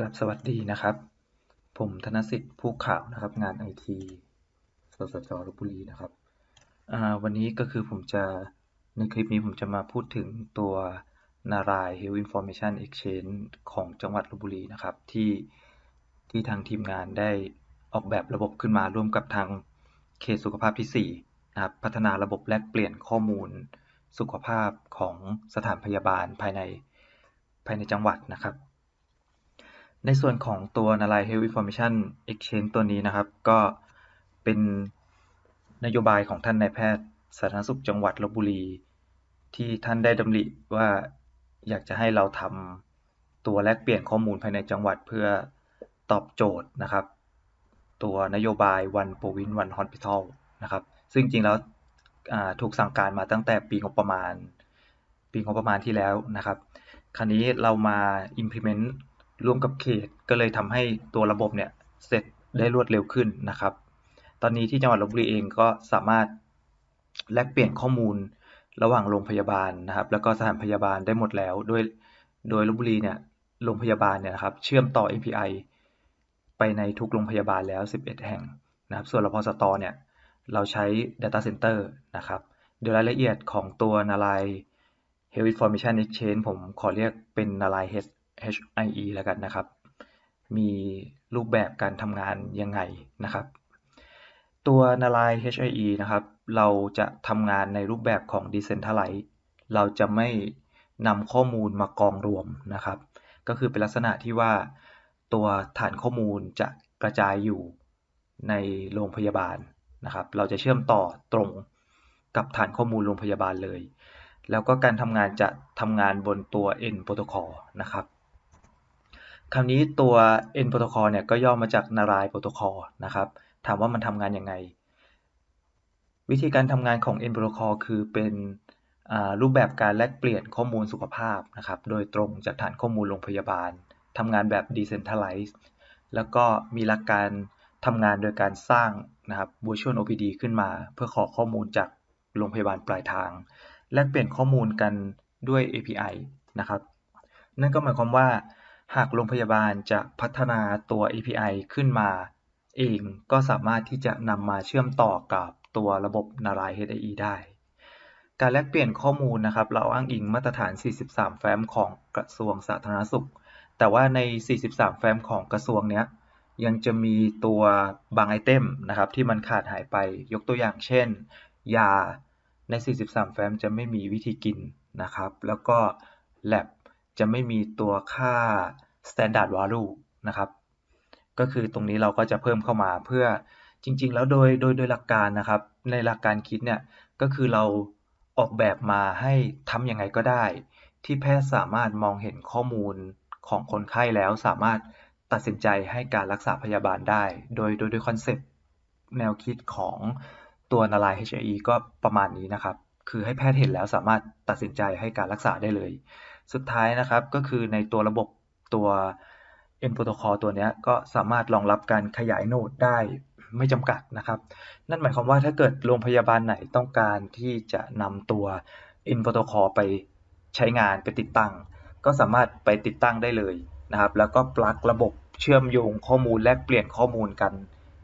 กลับสวัสดีนะครับ ผมธนสิทธิ์ผู้ข่าวนะครับ งานไอทีสสจลพบุรีนะครับ วันนี้ก็คือผมจะในคลิปนี้ผมจะมาพูดถึงตัวนาราย Health Information Exchange ของจังหวัดลบบุรีนะครับ ที่ที่ทางทีมงานได้ออกแบบระบบขึ้นมาร่วมกับทางเขตสุขภาพที่ 4 นะครับ พัฒนาระบบแลกเปลี่ยนข้อมูลสุขภาพของสถานพยาบาลภายในภายในจังหวัดนะครับ ในส่วนของตัวนาราย Health Information Exchange ตัวนี้นะครับ ก็เป็นนโยบายของท่านนายแพทย์สาธารณสุขจังหวัดลบบุรี ที่ท่านได้ดำริว่าอยากจะให้เราทำตัวแลกเปลี่ยนข้อมูลภายในจังหวัดเพื่อตอบโจทย์นะครับ ตัวนโยบายวันโปวินวันฮอสพิทอลนะครับ ซึ่งจริงแล้วถูกสั่งการมาตั้งแต่ปีงบประมาณ ปีงบประมาณที่แล้วนะครับ คราวนี้เรามา implement ร่วมกับเขต ก็เลยทำให้ตัวระบบเนี่ยเสร็จได้รวดเร็วขึ้นนะครับ ตอนนี้ที่จังหวัดลบบุรีเองก็สามารถแลกเปลี่ยนข้อมูลระหว่างโรงพยาบาลนะครับ แล้วก็สถานพยาบาลได้หมดแล้ว โดยโดยลบบุรีเนี่ยโรงพยาบาลเนี่ยนะครับ เชื่อมต่อ API ไปในทุกโรงพยาบาลแล้ว 11 แห่งนะครับ ส่วนรพสตเนี่ยเราใช้ Data Center นะครับโดยรายละเอียดของตัวนาราย Health Information Exchange ผมขอเรียกเป็นนาราย HIE แล้วกันนะครับ มีรูปแบบการทำงานยังไงนะครับ ตัวนาลาย HIE นะครับ เราจะทำงานในรูปแบบของ decentralized เราจะไม่นำข้อมูลมากองรวมนะครับ ก็คือเป็นลักษณะที่ว่าตัวฐานข้อมูลจะกระจายอยู่ในโรงพยาบาลนะครับ เราจะเชื่อมต่อตรงกับฐานข้อมูลโรงพยาบาลเลย แล้วก็การทำงานจะทำงานบนตัว N protocol นะครับ คราวนี้ตัว N protocol เนี่ยก็ย่อมาจากนารายโปรโตคอลนะครับ ถามว่ามันทำงานยังไง วิธีการทำงานของ N protocol คือเป็นรูปแบบการแลกเปลี่ยนข้อมูลสุขภาพนะครับ โดยตรงจากฐานข้อมูลโรงพยาบาลทำงานแบบ decentralized แล้วก็มีหลักการทำงานโดยการสร้างนะครับ virtual OPD ขึ้นมา เพื่อขอข้อมูลจากโรงพยาบาลปลายทาง แลกเปลี่ยนข้อมูลกันด้วย API นะครับ นั่นก็หมายความว่า หากโรงพยาบาลจะพัฒนาตัว API ขึ้นมาเองก็สามารถที่จะนำมาเชื่อมต่อกับตัวระบบนาราย HIE ได้ การแลกเปลี่ยนข้อมูลนะครับ เราอ้างอิงมาตรฐาน 43 แฟ้มของกระทรวงสาธารณสุข แต่ว่าใน 43 แฟ้มของกระทรวงเนี้ยยังจะมีตัวบางไอเทมนะครับที่มันขาดหายไปยกตัวอย่างเช่น ยาใน 43 แฟ้มจะไม่มีวิธีกินนะครับ แล้วก็ lab จะไม่มีตัวค่า standard value นะครับ ก็คือตรงนี้เราก็จะเพิ่มเข้ามาเพื่อจริง ๆ แล้วโดยโดยโดยหลักการนะครับ ในหลักการคิดเนี่ยก็คือเราออกแบบมาให้ทำยังไงก็ได้ ที่แพทย์สามารถมองเห็นข้อมูลของคนไข้แล้วสามารถตัดสินใจให้การรักษาพยาบาลได้ โดยโดยโดยคอนเซปต์แนวคิดของตัวนาราย HIE ก็ประมาณนี้นะครับ คือให้แพทย์เห็นแล้วสามารถตัดสินใจให้การรักษาได้เลย สุดท้ายนะครับก็คือในตัวระบบตัว N protocol ตัวนี้ก็สามารถรองรับการขยายโนดได้ไม่จำกัดนะครับ นั่นหมายความว่าถ้าเกิดโรงพยาบาลไหนต้องการที่จะนำตัว N protocol ไปใช้งานไปติดตั้ง ก็สามารถไปติดตั้งได้เลยนะครับ แล้วก็ปลักระบบเชื่อมโยงข้อมูลแลกเปลี่ยนข้อมูลกัน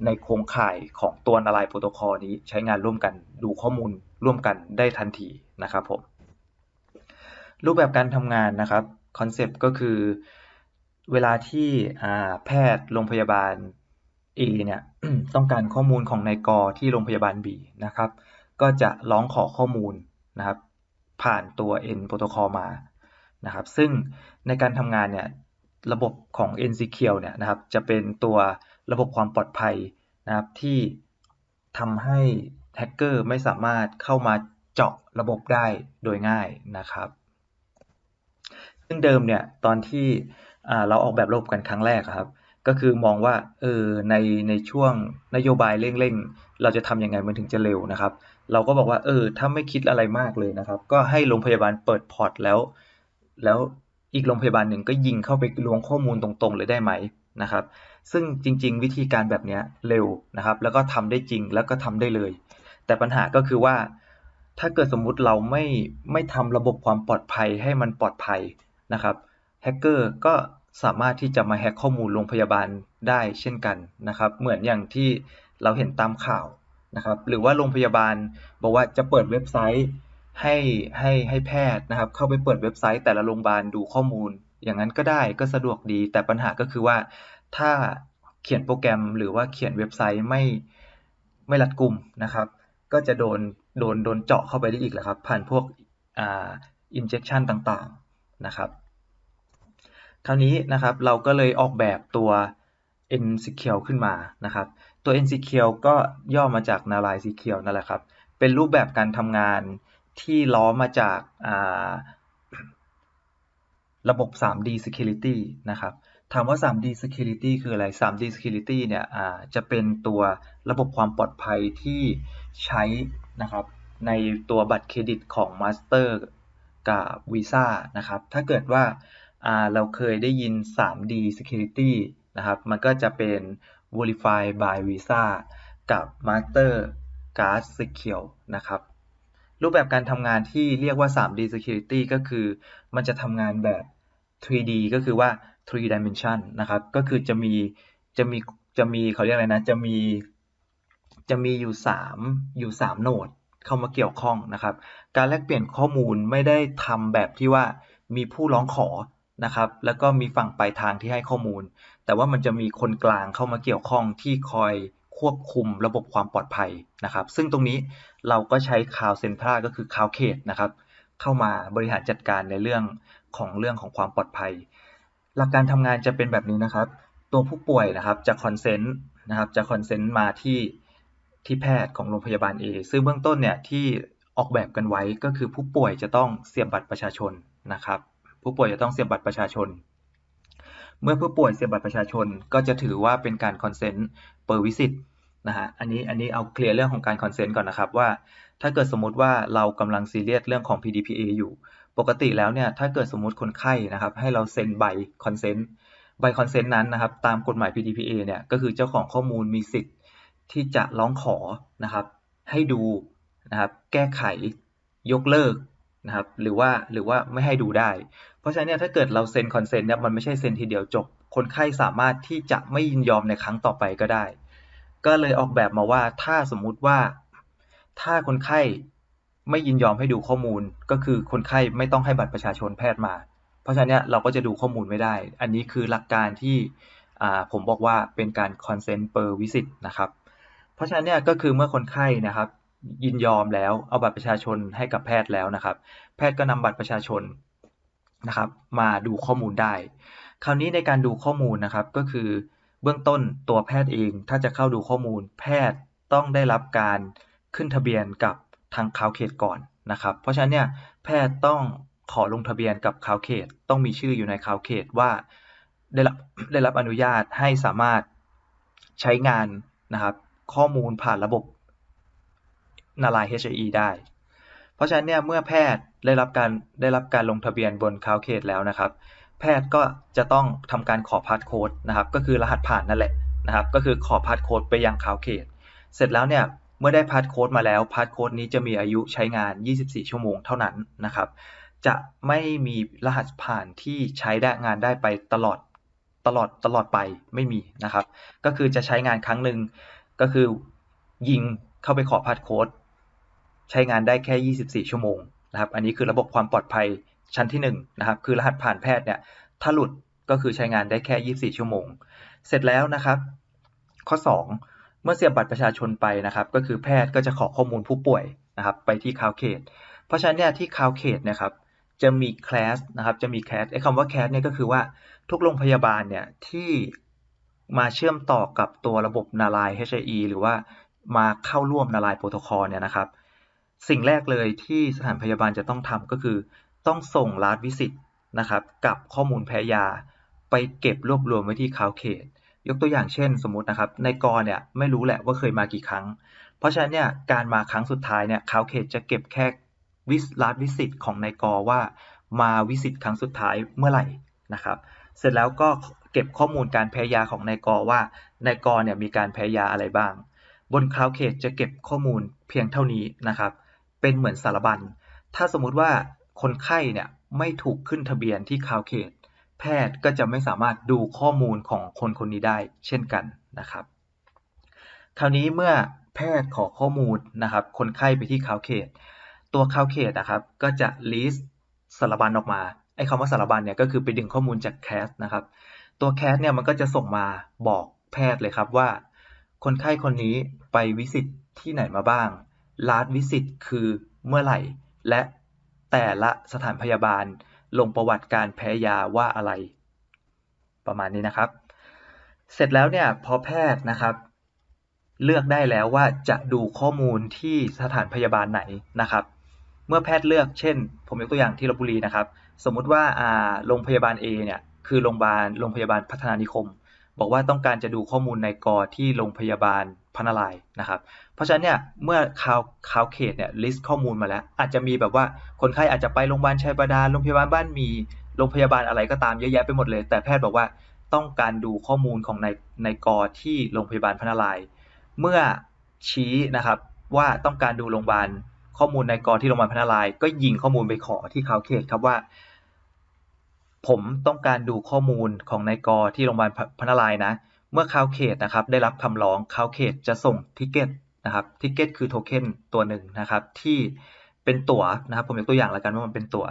ในโครงข่ายของตัวนาลายโปรโตคอลนี้ใช้งานร่วมกันดูข้อมูลร่วมกันได้ทันทีนะครับผม รูปแบบการทำงานนะครับคอนเซปต์ก็คือเวลาที่แพทย์โรงพยาบาล A เนี่ยต้องการข้อมูลของนายกที่โรงพยาบาล B นะครับ ก็จะร้องขอข้อมูลนะครับ ผ่านตัว N protocol มานะครับ ซึ่งในการทำงานเนี่ยระบบของ NCQL เนี่ยนะครับ จะเป็นตัวระบบความปลอดภัยนะครับ ที่ทำให้แฮกเกอร์ไม่สามารถเข้ามาเจาะระบบได้โดยง่ายนะครับ ซึ่งเดิมเนี่ยตอนที่เราออกแบบระบบกันครั้งแรกครับ ก็คือมองว่าเออในในช่วงนโยบายเร่งๆ เราจะทำยังไงมันถึงจะเร็วนะครับ เราก็บอกว่าเออถ้าไม่คิดอะไรมากเลยนะครับ ก็ให้โรงพยาบาลเปิดพอร์ตแล้ว แล้วอีกโรงพยาบาลหนึ่งก็ยิงเข้าไปล้วงข้อมูลตรงๆ เลยได้ไหมนะครับ ซึ่งจริง ๆ วิธีการแบบนี้เร็วนะครับ แล้วก็ทำได้จริงแล้วก็ทำได้เลย แต่ปัญหาก็คือว่าถ้าเกิดสมมุติเราไม่ไม่ทำระบบความปลอดภัยให้มันปลอดภัย นะครับแฮกเกอร์ก็สามารถที่จะมาแฮกข้อมูลโรงพยาบาลได้เช่นกันนะครับ เหมือนอย่างที่เราเห็นตามข่าวนะครับ หรือว่าโรงพยาบาลบอกว่าจะเปิดเว็บไซต์ให้ให้ให้แพทย์นะครับ เข้าไปเปิดเว็บไซต์แต่ละโรงพยาบาลดูข้อมูล อย่างนั้นก็ได้ก็สะดวกดี แต่ปัญหาก็คือว่าถ้าเขียนโปรแกรมหรือว่าเขียนเว็บไซต์ไม่ไม่รัดกุมนะครับ ก็จะโดนโดนโดนเจาะเข้าไปได้อีกแหละครับ ผ่านพวกอ่า injection ต่างๆนะครับ คราวนี้นะครับเราก็เลยออกแบบตัว NSecure ขึ้นมานะครับ ตัว NSecure ก็ย่อมาจาก Narayan Secure นั่นแหละครับ เป็นรูปแบบการทำงานที่ล้อมาจากระบบ 3D Security นะครับ ถามว่า 3D Security คืออะไร 3D Security เนี่ยจะเป็นตัวระบบความปลอดภัยที่ใช้นะครับในตัวบัตรเครดิตของ Master กับ Visa นะครับ ถ้าเกิดว่า เราเคยได้ยิน 3D Security นะครับ มันก็จะเป็น Verify by Visa กับ Master Card Secure นะครับ รูปแบบการทำงานที่เรียกว่า 3D Security ก็คือมันจะทำงานแบบ 3D ก็คือว่า3 dimension นะครับ ก็คือจะมี จะมี จะมีเขาเรียกอะไรนะ จะมี จะมีอยู่ 3 อยู่ 3 โหนดเข้ามาเกี่ยวข้องนะครับ การแลกเปลี่ยนข้อมูลไม่ได้ทำแบบที่ว่ามีผู้ร้องขอ นะครับ แล้วก็มีฝั่งปลายทางที่ให้ข้อมูล แต่ว่ามันจะมีคนกลางเข้ามาเกี่ยวข้องที่คอยควบคุมระบบความปลอดภัยนะครับ ซึ่งตรงนี้เราก็ใช้คาวเซนทราก็คือคาวเคดนะครับ เข้ามาบริหารจัดการในเรื่องของเรื่องของความปลอดภัย หลักการทำงานจะเป็นแบบนี้นะครับ ตัวผู้ป่วยนะครับจะคอนเซนต์นะครับจะคอนเซนต์มาที่ที่แพทย์ของโรงพยาบาล A ซึ่งเบื้องต้นเนี่ยที่ออกแบบกันไว้ก็คือผู้ป่วยจะต้องเสียบบัตรประชาชนนะครับ ผู้ป่วยจะต้องเสียบบัตรประชาชน เมื่อผู้ป่วยเสียบบัตรประชาชนก็จะถือว่าเป็นการคอนเซนต์เปิดวิสิตนะฮะอันนี้อันนี้เอาเคลียร์เรื่องของการคอนเซนต์ก่อนนะครับว่า ถ้าเกิดสมมติว่าเรากำลังซีเรียสเรื่องของ PDPA อยู่ ปกติแล้วเนี่ยถ้าเกิดสมมติคนไข้นะครับ ให้เราเซ็นใบคอนเซนต์ใบคอนเซนต์นั้นนะครับ ตามกฎหมาย PDPA เนี่ยก็คือเจ้าของข้อมูลมีสิทธิ์ที่จะร้องขอนะครับ ให้ดูนะครับ แก้ไขยกเลิก นะครับหรือว่าหรือว่าไม่ให้ดูได้ เพราะฉะนั้นเนี่ยถ้าเกิดเราเซ็นคอนเซนต์เนี่ยมันไม่ใช่เซ็นทีเดียวจบ คนไข้สามารถที่จะไม่ยินยอมในครั้งต่อไปก็ได้ ก็เลยออกแบบมาว่าถ้าสมมุติว่า ถ้าคนไข้ไม่ยินยอมให้ดูข้อมูล ก็คือคนไข้ไม่ต้องให้บัตรประชาชนแพทย์มา เพราะฉะนั้นเนี่ยเราก็จะดูข้อมูลไม่ได้ อันนี้คือหลักการที่ผมบอกว่าเป็นการ consent per visit นะครับ เพราะฉะนั้นเนี่ยก็คือเมื่อคนไข้นะครับ ยินยอมแล้ว เอาบัตรประชาชนให้กับแพทย์แล้วนะครับ แพทย์ก็นำบัตรประชาชนนะครับ มาดูข้อมูลได้ คราวนี้ในการดูข้อมูลนะครับก็คือเบื้องต้นตัวแพทย์เองถ้าจะเข้าดูข้อมูล แพทย์ต้องได้รับการขึ้นทะเบียนกับทางคาวเขตก่อนนะครับ เพราะฉะนั้นเนี่ยแพทย์ต้องขอลงทะเบียนกับคาวเขต ต้องมีชื่ออยู่ในคาวเขตว่าได้รับได้รับอนุญาตให้สามารถใช้งานนะครับ ข้อมูลผ่านระบบ นาลาย HIE ได้ เพราะฉะนั้นเนี่ยเมื่อแพทย์ได้รับการได้รับการลงทะเบียนบนคาวเคดแล้วนะครับ แพทย์ก็จะต้องทำการขอพาสโค้ดนะครับ ก็คือรหัสผ่านนั่นแหละนะครับ ก็คือขอพาสโค้ดไปยังคาวเคดเสร็จแล้วเนี่ยเมื่อได้พาสโค้ดมาแล้วพาสโค้ดนี้จะมีอายุใช้งาน 24 ชั่วโมงเท่านั้นนะครับ จะไม่มีรหัสผ่านที่ใช้ได้งานได้ไปตลอดตลอดตลอดไปไม่มีนะครับ ก็คือจะใช้งานครั้งหนึ่งก็คือยิงเข้าไปขอพาสโค้ด ใช้งานได้แค่ 24 ชั่วโมงนะครับ อันนี้คือระบบความปลอดภัยชั้นที่1นนะครับ คือรหัสผ่านแพทย์เนี่ย ถ้าหลุดก็คือใช้งานได้แค่ 24 ชั่วโมง เสร็จแล้วนะครับ ข้อ 2 เมื่อเสียบบัตรประชาชนไปนะครับ ก็คือแพทย์ก็จะขอข้อมูลผู้ป่วยนะครับ ไปที่คาวเคดเพราะฉะนั้นเนี่ยที่คาวเคดนะครับ จะมีคลาสนะครับ จะมีแคสไอ้คำว่าแคสเนี่ยก็คือว่าทุกโรงพยาบาลเนี่ยที่มาเชื่อมต่อกับตัวระบบนาลาย HIE หรือว่ามาเข้าร่วมนาลายโปรโตคอลเนี่ยนะครับ สิ่งแรกเลยที่สถานพยาบาลจะต้องทำก็คือ ต้องส่งลาดวิสิตนะครับ กับข้อมูลแพ้ยา ไปเก็บรวบรวมไว้ที่คาวเคดยกตัวอย่างเช่น สมมตินะครับ ในกรเนี่ยไม่รู้แหละว่าเคยมากี่ครั้ง เพราะฉะนั้นเนี่ยการมาครั้งสุดท้ายเนี่ยคาวเคดจะเก็บแค่วิสลาดวิสิตของในกรว่ามาวิสิตครั้งสุดท้ายเมื่อไหร่นะครับ เสร็จแล้วก็เก็บข้อมูลการแพ้ยาของนายกว่านายกเนี่ยมีการแพ้ยาอะไรบ้าง บนคลาวเคดจะเก็บข้อมูลเพียงเท่านี้นะครับ เป็นเหมือนสารบัญ ถ้าสมมุติว่าคนไข้เนี่ยไม่ถูกขึ้นทะเบียนที่คาวเคดแพแพทย์ก็จะไม่สามารถดูข้อมูลของคนคนนี้ได้เช่นกันนะครับ คราวนี้เมื่อแพทย์ขอข้อมูลนะครับ คนไข้ไปที่คาวเคดตัวคาวเคดนะครับ ก็จะ list สารบัญออกมาไอ้คำว่าสารบัญเนี่ยก็คือไปดึงข้อมูลจากแคสนะครับ ตัวแคสเนี่ยมันก็จะส่งมาบอกแพทย์เลยครับว่า คนไข้คนนี้ไปวิสิตที่ไหนมาบ้าง ลาสวิสิตคือเมื่อไหร่ และแต่ละสถานพยาบาลลงประวัติการแพ้ยาว่าอะไร ประมาณนี้นะครับ เสร็จแล้วเนี่ยพอแพทย์นะครับ เลือกได้แล้วว่าจะดูข้อมูลที่สถานพยาบาลไหนนะครับ เมื่อแพทย์เลือกเช่น ผมยกตัวอย่างที่ลบบุรีนะครับ สมมุติว่าอ่าโรงพยาบาล A เนี่ยคือโรงพยาบาลโรงพยาบาลพัฒนานิคม บอกว่าต้องการจะดูข้อมูลในกอที่โรงพยาบาลพนารายนะครับ เพราะฉะนั้นเนี่ยเมื่อข่าวข่าวเขตเนี่ยลิสต์ข้อมูลมาแล้ว อาจจะมีแบบว่าคนไข้อาจจะไปโรงพยาบาลชัยบาดาลโรงพยาบาลบ้านมีโรงพยาบาลอะไรก็ตามเยอะแยะไปหมดเลย แต่แพทย์บอกว่าต้องการดูข้อมูลของในในกอที่โรงพยาบาลพนาราย เมื่อชี้นะครับว่าต้องการดูโรงพยาบาลข้อมูลในกอที่โรงพยาบาลพนาราย ก็ยิงข้อมูลไปขอที่ข่าวเขตครับว่า ผมต้องการดูข้อมูลของนายกที่โรงพยาบาลพนารายนะ เมื่อคาวเขตนะครับได้รับคำร้องคาวเขตจะส่งทิเก็ตนะครับทิเก็ตคือโทเค็นตัวหนึ่งนะครับที่เป็นตั๋วนะครับผมยกตัวอย่างแล้วกันว่ามันเป็นตั๋ว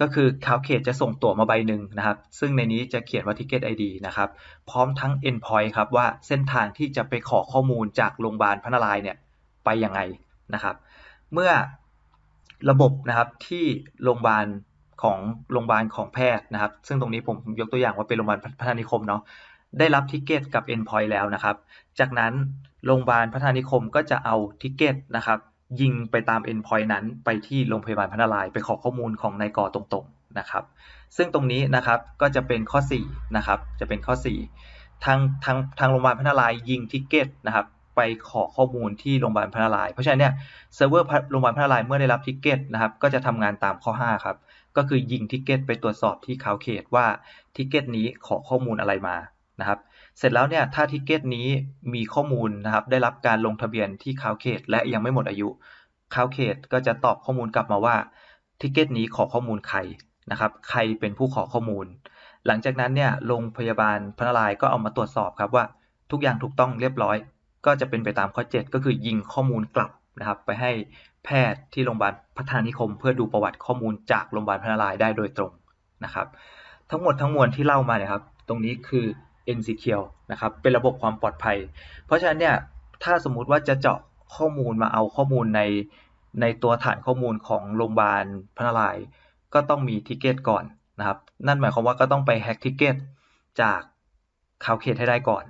ก็คือคาวเขตจะส่งตั๋วมาใบหนึ่งนะครับ ซึ่งในนี้จะเขียนว่าทิเก็ตไอดีนะครับ พร้อมทั้ง endpoint ครับว่าเส้นทางที่จะไปขอข้อมูลจากโรงพยาบาลพนารายเนี่ยไปยังไงนะครับ เมื่อระบบนะครับที่โรงพยาบาล ของโรงพยาบาลของแพทย์นะครับ ซึ่งตรงนี้ผมยกตัวอย่างว่าเป็นโรงพยาบาลพัฒนานิคมเนาะได้รับทิเกตกับ endpoint แล้วนะครับ จากนั้นโรงพยาบาลพัฒนานิคมก็จะเอาทิเกตนะครับ ยิงไปตาม endpoint นั้นไปที่โรงพยาบาลพัฒนาลายไปขอข้อมูลของนายกอตรงๆนะครับ ซึ่งตรงนี้นะครับก็จะเป็นข้อ4นะครับจะเป็นข้อ 4 ทางทางทางโรงพยาบาลพัฒนาลายยิงทิเกตนะครับ ไปขอข้อมูลที่โรงพยาบาลพัฒนาลายเพราะฉะนั้นเนี่ยเซิร์ฟเวอร์โรงพยาบาลพัฒนาลายเมื่อได้รับทิกเก็ตนะครับ ก็จะทำงานตามข้อ 5 ครับ ก็คือยิงทิกเก็ตไปตรวจสอบที่คาวเขตว่าทิกเก็ตนี้ขอข้อมูลอะไรมานะครับ เสร็จแล้วเนี่ยถ้าทิกเก็ตนี้มีข้อมูลนะครับ ได้รับการลงทะเบียนที่คาวเขตและยังไม่หมดอายุคาวเขตก็จะตอบข้อมูลกลับมาว่าทิกเก็ตนี้ขอข้อมูลใครนะครับ ใครเป็นผู้ขอข้อมูล หลังจากนั้นเนี่ยโรงพยาบาลพนารายก็เอามาตรวจสอบครับว่าทุกอย่างถูกต้องเรียบร้อย ก็จะเป็นไปตามข้อ 7 ก็คือยิงข้อมูลกลับนะครับ ไปให้แพทย์ที่โรงพยาบาลพัฒนานิคม เพื่อดูประวัติข้อมูลจากโรงพยาบาลพนารายได้โดยตรงนะครับ ทั้งหมดทั้งมวลที่เล่ามาเนี่ยครับ ตรงนี้คือ NCQL นะครับ เป็นระบบความปลอดภัย เพราะฉะนั้นเนี่ยถ้าสมมุติว่าจะเจาะข้อมูลมาเอาข้อมูลในในตัวฐานข้อมูลของโรงพยาบาลพนาราย ก็ต้องมีทิเกตก่อนนะครับ นั่นหมายความว่าก็ต้องไปแฮกทิเกตจากคาวเคทให้ได้ก่อน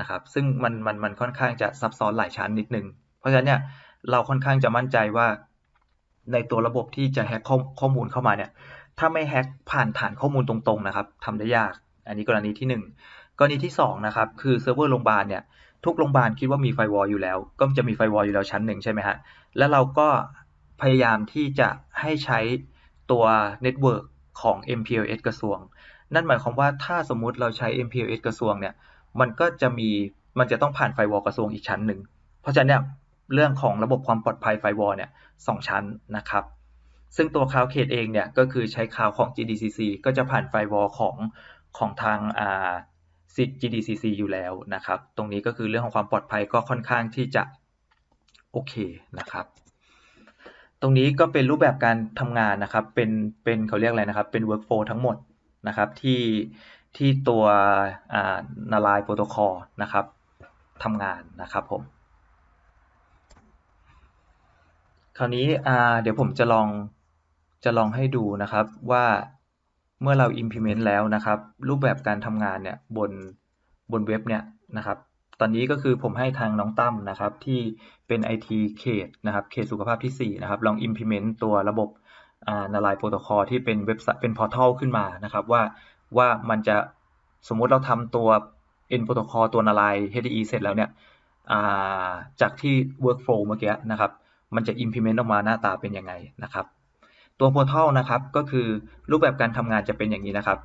นะครับ ซึ่งมันมันมันค่อนข้างจะซับซ้อนหลายชั้นนิดนึง เพราะฉะนั้นเนี่ยเราค่อนข้างจะมั่นใจว่า ในตัวระบบที่จะแฮกข้อข้อมูลเข้ามาเนี่ยถ้าไม่แฮกผ่านฐานข้อมูลตรงๆนะครับทำได้ยาก อันนี้กรณีที่ 1 กรณีที่2นะครับคือเซิร์ฟเวอร์โรงพยาบาลเนี่ยทุกโรงพยาบาลคิดว่ามีไฟวอลอยู่แล้ว ก็จะมีไฟวอลอยู่แล้วชั้นหนึ่งใช่ไหมฮะแล้วเราก็พยายามที่จะให้ใช้ตัวเน็ตเวิร์กของ MPLS กระทรวง นั่นหมายความว่าถ้าสมมุติเราใช้ MPLS กระทรวงเนี่ย มันก็จะมีมันจะต้องผ่านไฟวอลกระทรวงอีกชั้นหนึ่ง เพราะฉะนั้นเนี่ยเรื่องของระบบความปลอดภัยไฟวอลเนี่ยสองชั้นนะครับ ซึ่งตัวคลาวเคดเองเนี่ยก็คือใช้คลาวของ GDCC ก็จะผ่านไฟวอลของของทางอ่า GDCC อยู่แล้วนะครับ ตรงนี้ก็คือเรื่องของความปลอดภัยก็ค่อนข้างที่จะโอเคนะครับ ตรงนี้ก็เป็นรูปแบบการทำงานนะครับ เป็นเป็นเขาเรียกอะไรนะครับ เป็น workflow ทั้งหมดนะครับที่ ที่ตัวนาลายโปรโตคอลนะครับทำงานนะครับผม คราวนี้เดี๋ยวผมจะลองจะลองให้ดูนะครับว่าเมื่อเรา implement แล้วนะครับ รูปแบบการทำงานเนี่ยบนบนเว็บเนี่ยนะครับ ตอนนี้ก็คือผมให้ทางน้องตั้มนะครับที่เป็น IT เขตนะครับเขตสุขภาพที่ 4 นะครับลอง implement ตัวระบบนาลายโปรโตคอลที่เป็นเว็บไซต์เป็นพอร์ทัลขึ้นมานะครับว่า ว่ามันจะสมมุติเราทำตัว end protocol ตัวนาลาย HDE เสร็จแล้วเนี่ยจากที่ workflow เมื่อกี้นะครับ มันจะ implement ออกมาหน้าตาเป็นยังไงนะครับ ตัว portal นะครับก็คือรูปแบบการทำงานจะเป็นอย่างนี้นะครับ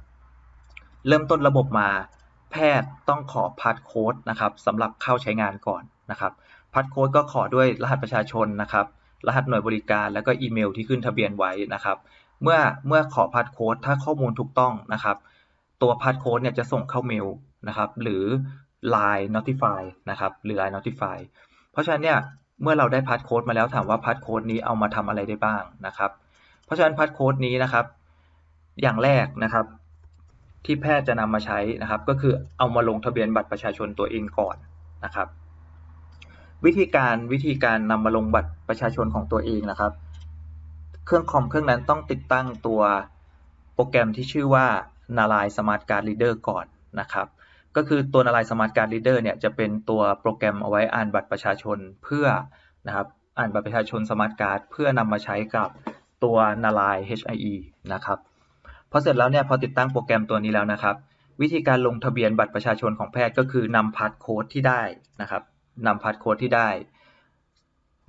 เริ่มต้นระบบมาแพทย์ต้องขอพาสโค้ดนะครับสำหรับเข้าใช้งานก่อนนะครับพาสโค้ดก็ขอด้วยรหัสประชาชนนะครับ รหัสหน่วยบริการแล้วก็อีเมลที่ขึ้นทะเบียนไว้นะครับ เมื่อเมื่อขอพาสโค้ดถ้าข้อมูลถูกต้องนะครับ ตัวพาสโค้ดเนี่ยจะส่งเข้าเมลนะครับ หรือ Line Notify นะครับ หรือ Line Notify เพราะฉะนั้นเนี่ย เมื่อเราได้พาสโค้ดมาแล้วถามว่าพาสโค้ดนี้เอามาทำอะไรได้บ้างนะครับ เพราะฉะนั้นพาสโค้ดนี้นะครับ อย่างแรกนะครับ ที่แพทย์จะนำมาใช้นะครับ ก็คือเอามาลงทะเบียนบัตรประชาชนตัวเองก่อนนะครับ วิธีการวิธีการนำมาลงบัตรประชาชนของตัวเองนะครับ เครื่องคอมเครื่องนั้นต้องติดตั้งตัวโปรแกรมที่ชื่อว่า นาลายสมาร์ทการ์ดรีเดอร์ก่อนนะครับก็คือตัวนาลายสมาร์ทการ์ดรีเดอร์เนี่ยจะเป็นตัวโปรแกรมเอาไว้อ่านบัตรประชาชนเพื่อนะครับอ่านบัตรประชาชนสมาร์ทการ์ดเพื่อนำมาใช้กับตัวนาลาย HIE นะครับพอเสร็จแล้วเนี่ยพอติดตั้งโปรแกรมตัวนี้แล้วนะครับ วิธีการลงทะเบียนบัตรประชาชนของแพทย์ก็คือนำพาสโค้ดที่ได้นะครับนำพาสโค้ดที่ได้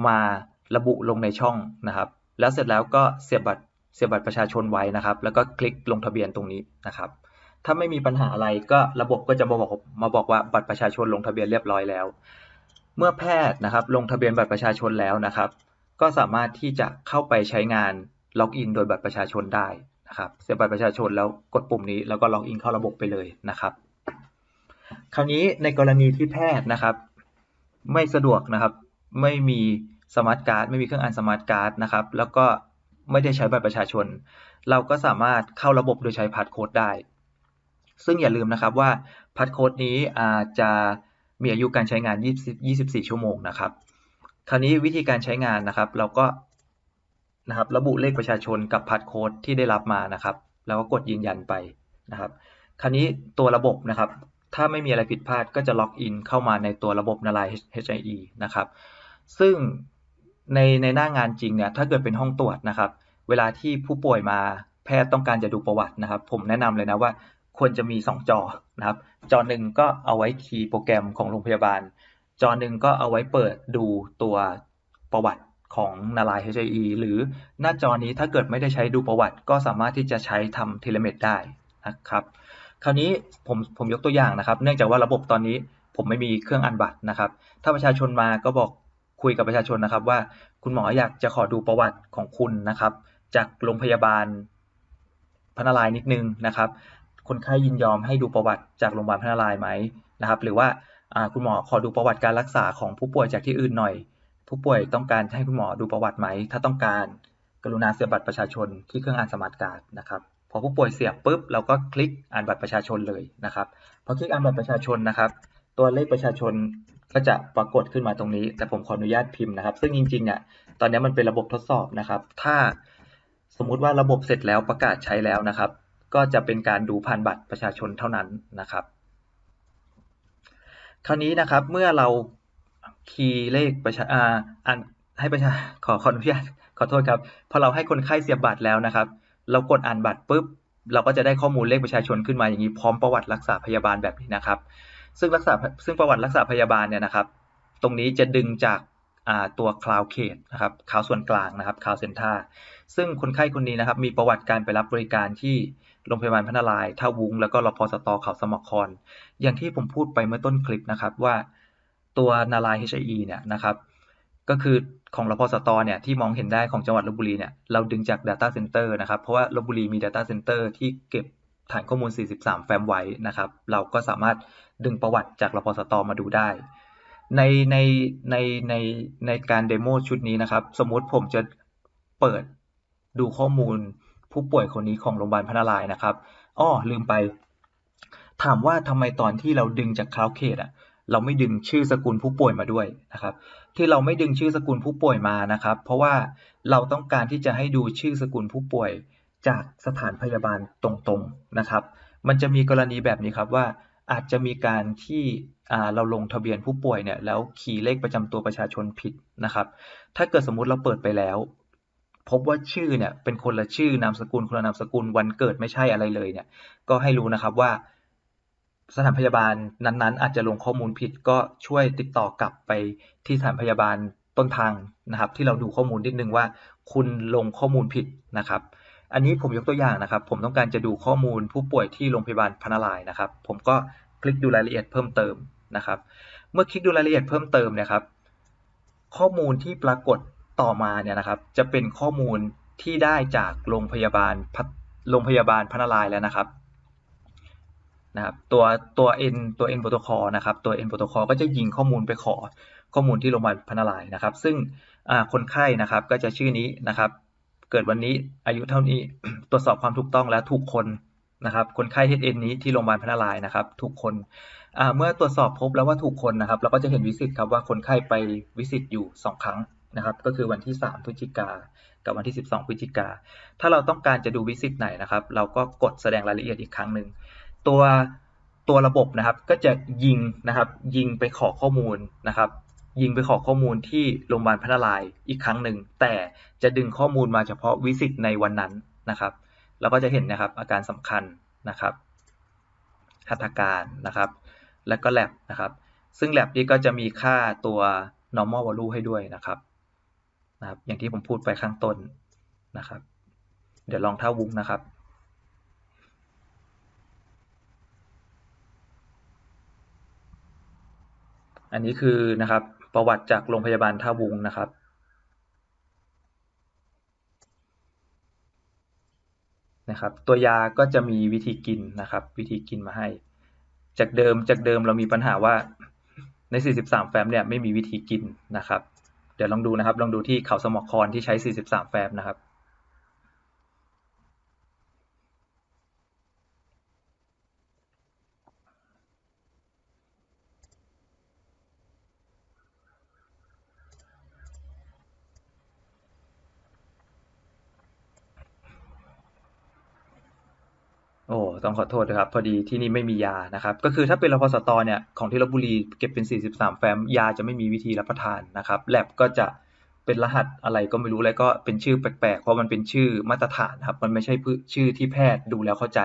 มาระบุลงในช่องนะครับ แล้วเสร็จแล้วก็เสียบบัตร เสียบบัตรประชาชนไว้นะครับ แล้วก็คลิกลงทะเบียนตรงนี้นะครับ ถ้าไม่มีปัญหาอะไรก็ระบบก็จะมาบอกมาบอกว่าบัตรประชาชนลงทะเบียนเรียบร้อยแล้ว เมื่อแพทย์นะครับลงทะเบียนบัตรประชาชนแล้วนะครับ ก็สามารถที่จะเข้าไปใช้งานล็อกอินโดยบัตรประชาชนได้นะครับ เสียบบัตรประชาชนแล้วกดปุ่มนี้แล้วก็ล็อกอินเข้าระบบไปเลยนะครับ คราวนี้ในกรณีที่แพทย์นะครับ ไม่สะดวกนะครับ ไม่มีสมาร์ทการ์ดไม่มีเครื่องอ่านสมาร์ทการ์ดนะครับ แล้วก็ ไม่ได้ใช้บัตรประชาชน เราก็สามารถเข้าระบบโดยใช้พาสโค้ดได้ ซึ่งอย่าลืมนะครับว่าพาสโค้ดนี้อาจจะมีอายุการใช้งาน 24 ชั่วโมงนะครับ คราวนี้วิธีการใช้งานนะครับ เราก็นะครับระบุเลขประชาชนกับพาสโค้ดที่ได้รับมานะครับ แล้วก็กดยืนยันไปนะครับ คราวนี้ตัวระบบนะครับ ถ้าไม่มีอะไรผิดพลาดก็จะล็อกอินเข้ามาในตัวระบบนาลาย HIE นะครับ ซึ่ง ในในหน้างานจริงเนี่ยถ้าเกิดเป็นห้องตรวจนะครับ เวลาที่ผู้ป่วยมาแพทย์ต้องการจะดูประวัตินะครับ ผมแนะนำเลยนะว่าควรจะมี 2 จอนะครับ จอหนึ่งก็เอาไว้คีย์โปรแกรมของโรงพยาบาล จอหนึ่งก็เอาไว้เปิดดูตัวประวัติของนาลาย HIE หรือหน้าจอนี้ถ้าเกิดไม่ได้ใช้ดูประวัติ ก็สามารถที่จะใช้ทำเทเลเมดได้นะครับ คราวนี้ผมผมยกตัวอย่างนะครับ เนื่องจากว่าระบบตอนนี้ผมไม่มีเครื่องอ่านบัตรนะครับ ถ้าประชาชนมาก็บอก คุยกับประชาชนนะครับ ว่าคุณหมออยากจะขอดูประวัติของคุณนะครับ จากโรงพยาบาลพนารายนิดนึงนะครับ คนไข้ยินยอมให้ดูประวัติจากโรงพยาบาลพนารายไหมนะครับ หรือว่าคุณหมอขอดูประวัติการรักษาของผู้ป่วยจากที่อื่นหน่อย ผู้ป่วยต้องการให้คุณหมอดูประวัติไหม ถ้าต้องการกรุณาเสียบบัตรประชาชนที่เครื่องอ่านสมาร์ทการ์ดนะครับพอผู้ป่วยเสียบปุ๊บเราก็คลิกอ่านบัตรประชาชนเลยนะครับพอคลิกอ่านบัตรประชาชนนะครับ ตัวเลขประชาชน ก็จะปรากฏขึ้นมาตรงนี้ แต่ผมขออนุญาตพิมพ์นะครับ ซึ่งจริงๆเนี่ยตอนนี้มันเป็นระบบทดสอบนะครับ ถ้าสมมุติว่าระบบเสร็จแล้วประกาศใช้แล้วนะครับ ก็จะเป็นการดูผ่านบัตรประชาชนเท่านั้นนะครับ คราวนี้นะครับเมื่อเราคีย์เลขประชาอ่านให้ประชาขอขออนุญาตขอโทษครับพอเราให้คนไข้เสียบบัตรแล้วนะครับ เรากดอ่านบัตรปุ๊บเราก็จะได้ข้อมูลเลขประชาชนขึ้นมาอย่างนี้พร้อมประวัติรักษาพยาบาลแบบนี้นะครับ ซึ่งรักษาซึ่งประวัติรักษาพยาบาลเนี่ยนะครับ ตรงนี้จะดึงจากตัวคลาวเคดนะครับคลาวส่วนกลางนะครับคลาวเซนท่าซึ่งคนไข้คนนี้นะครับ มีประวัติการไปรับบริการที่โรงพยาบาลพนารายท่าวุ้งแล้วก็รพสตเขาสมคร อย่างที่ผมพูดไปเมื่อต้นคลิปนะครับว่าตัวนาลาย HIE เนี่ยนะครับก็คือของรพสตเนี่ยที่มองเห็นได้ของจังหวัดลบบุรีเนี่ยเราดึงจาก Data Center นะครับ เพราะว่าลบบุรีมี Data Center ที่เก็บฐานข้อมูล 43 แฟ้มไว้นะครับ เราก็สามารถ ดึงประวัติจากรพสตมาดูได้ ในในในในในการเดโมชุดนี้นะครับ สมมติผมจะเปิดดูข้อมูลผู้ป่วยคนนี้ของโรงพยาบาลพนารายนะครับอ้อลืมไป ถามว่าทำไมตอนที่เราดึงจากคลาวเคดอะเราไม่ดึงชื่อสกุลผู้ป่วยมาด้วยนะครับ ที่เราไม่ดึงชื่อสกุลผู้ป่วยมานะครับ เพราะว่าเราต้องการที่จะให้ดูชื่อสกุลผู้ป่วยจากสถานพยาบาลตรงๆนะครับ มันจะมีกรณีแบบนี้ครับว่า อาจจะมีการที่เราลงทะเบียนผู้ป่วยเนี่ยแล้วคีย์เลขประจำตัวประชาชนผิดนะครับ ถ้าเกิดสมมุติเราเปิดไปแล้ว พบว่าชื่อเนี่ยเป็นคนละชื่อนามสกุลคนละนามสกุลวันเกิดไม่ใช่อะไรเลยเนี่ย ก็ให้รู้นะครับว่าสถานพยาบาลนั้นๆ อาจจะลงข้อมูลผิดก็ช่วยติดต่อกลับไปที่สถานพยาบาลต้นทางนะครับ ที่เราดูข้อมูลนิดนึงว่า คุณลงข้อมูลผิดนะครับ อันนี้ผมยกตัวอย่างนะครับ ผมต้องการจะดูข้อมูลผู้ป่วยที่โรงพยาบาลพนารายนะครับ ผมก็คลิกดูรายละเอียดเพิ่มเติมนะครับ เมื่อคลิกดูรายละเอียดเพิ่มเติมเนี่ยครับ ข้อมูลที่ปรากฏต่อมาเนี่ยนะครับ จะเป็นข้อมูลที่ได้จากโรงพยาบาลโรงพยาบาลพนารายแล้วนะครับนะครับตัวตัว N ตัว N protocol นะครับตัว N protocol ก็จะยิงข้อมูลไปขอข้อมูลที่โรงพยาบาลพนารายนะครับ ซึ่งคนไข้นะครับก็จะชื่อนี้นะครับ เกิดวันนี้อายุเท่านี้ตรวจสอบความถูกต้องและถูกคนนะครับคนไข้ HN นี้ที่โรงพยาบาลพระนารายณ์นะครับถูกคนเมื่อตรวจสอบพบแล้วว่าถูกคนนะครับ เราก็จะเห็นวิสิตครับว่าคนไข้ไปวิสิตอยู่ 2 ครั้งนะครับ ก็คือวันที่ 3 พฤศจิกากับวันที่ 12 พฤศจิกาถ้าเราต้องการจะดูวิสิตไหนนะครับ เราก็กดแสดงรายละเอียดอีกครั้งหนึ่งตัวตัวระบบนะครับก็จะยิงนะครับยิงไปขอข้อมูลนะครับ ยิงไปขอข้อมูลที่โรงพยาบาลพัทลายอีกครั้งหนึ่ง แต่จะดึงข้อมูลมาเฉพาะวิสิตในวันนั้นนะครับ เราก็จะเห็นนะครับอาการสำคัญนะครับหัตถการนะครับ และก็แลบนะครับ ซึ่งแลบนี้ก็จะมีค่าตัว normal value ให้ด้วยนะครับนะครับ อย่างที่ผมพูดไปข้างต้นนะครับ เดี๋ยวลองเท่าวุ้งนะครับอันนี้คือนะครับ ประวัติจากโรงพยาบาลท่าวุงนะครับนะครับ ตัวยาก็จะมีวิธีกินนะครับ วิธีกินมาให้ จากเดิมจากเดิมเรามีปัญหาว่าใน 43 แฟ้มเนี่ยไม่มีวิธีกินนะครับ เดี๋ยวลองดูนะครับ ลองดูที่เขาสมอคอนที่ใช้ 43 แฟ้มนะครับโอ้ ต้องขอโทษนะครับ พอดีที่นี่ไม่มียานะครับ ก็คือถ้าเป็นรพสตเนี่ยของที่ลบบุรีเก็บเป็น 43 แฟ้มยาจะไม่มีวิธีรับประทานนะครับแลบก็จะเป็นรหัสอะไรก็ไม่รู้แล้วก็เป็นชื่อแปลกๆ เพราะมันเป็นชื่อมาตรฐานครับ มันไม่ใช่ชื่อที่แพทย์ดูแล้วเข้าใจ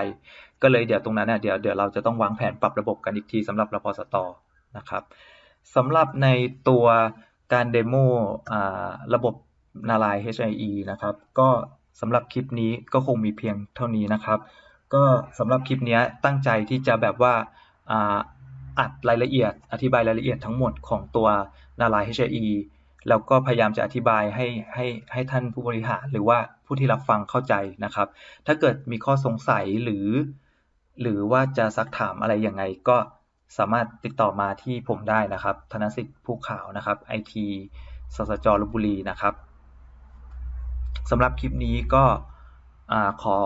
ก็เลยเดี๋ยวตรงนั้นเนี่ยเดี๋ยวเดี๋ยวเราจะต้องวางแผนปรับระบบกันอีกทีสำหรับรพสตนะครับสำหรับในตัวการเดโมระบบนาลาย HIE นะครับ ก็สำหรับคลิปนี้ก็คงมีเพียงเท่านี้นะครับ ก็สำหรับคลิปนี้ตั้งใจที่จะแบบว่าอัดรายละเอียด อธิบายรายละเอียดทั้งหมดของตัวนาลาย HIE แล้วก็พยายามจะอธิบายให้ให้ให้ท่านผู้บริหารหรือว่าผู้ที่รับฟังเข้าใจนะครับ ถ้าเกิดมีข้อสงสัยหรือ หรือว่าจะซักถามอะไรยังไงก็สามารถติดต่อมาที่ผมได้นะครับ ธนสิทธิ์ผู้ข่าวนะครับไอทีสสจลบุรีนะครับสำหรับคลิปนี้ก็ขอ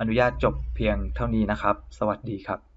อนุญาตจบเพียงเท่านี้นะครับ สวัสดีครับ